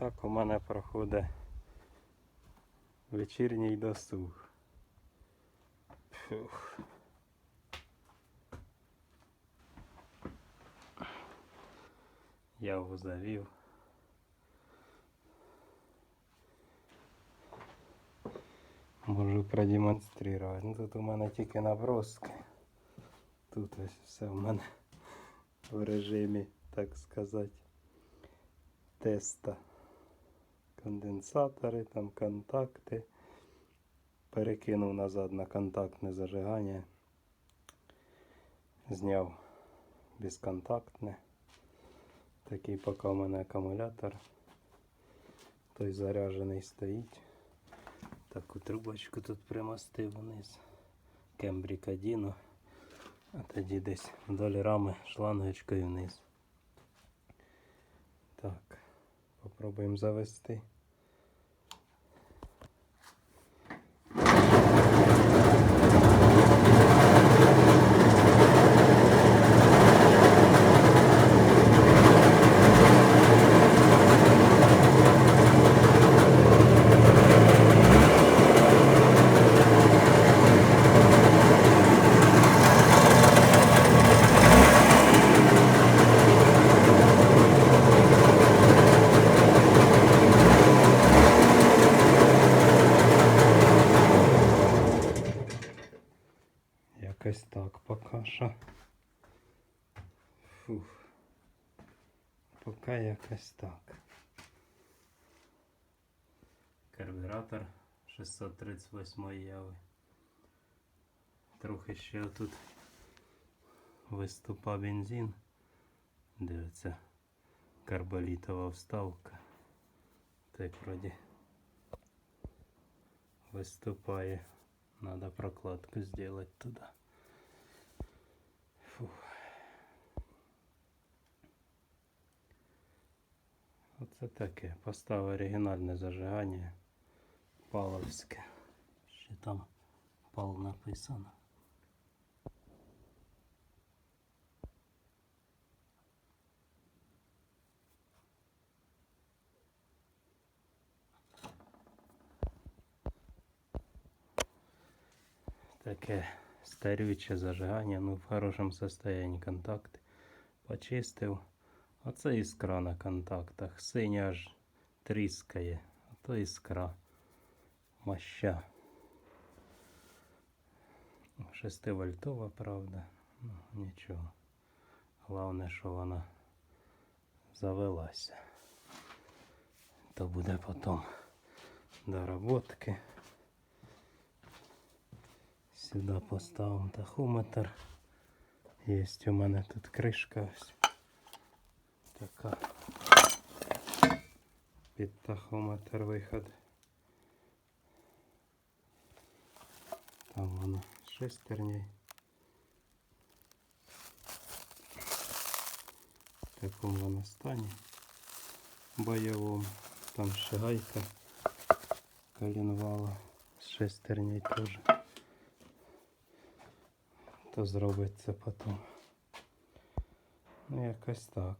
Так у мене проходить вечірній досуг. Фух. Я його завів. Можу продемонструвати. Ну, тут у мене тільки наброски. Тут ось все в мене в режимі, так сказати, теста. Конденсатори, там контакти. Перекинув назад на контактне зажигання. Зняв безконтактне. Такий поки у мене акумулятор. Той заряджений стоїть. Таку трубочку тут примостив вниз. Кембрік 1. А тоді десь вдоль рами шлангочкою вниз. Так, попробуємо завести. так поки що. Фух. Поки якось так. Карбюратор 638 яви. Трохи ще тут виступа бензин. Дивиться карболітова вставка. Так вроді виступає. Надо прокладку сделать туда. Оце таке. Поставив оригінальне зажигання. Паловське. Ще там пал написано. Таке старюче зажигання, ну в хорошому состоянні контакти. Почистив. Оце іскра на контактах. Синя аж тріскає. А то іскра. Моща. 6 вольтова, правда. Ну, нічого. Головне, що вона завелася. То буде потім доработки. Сюди поставимо тахометр. Є у мене тут кришка ось. Така. Під тахометр виход. Там воно шестерней. В такому воно стані. Бойовому. Там ще гайка коленвала з шестерней теж то зробиться потім. Ну, якось так.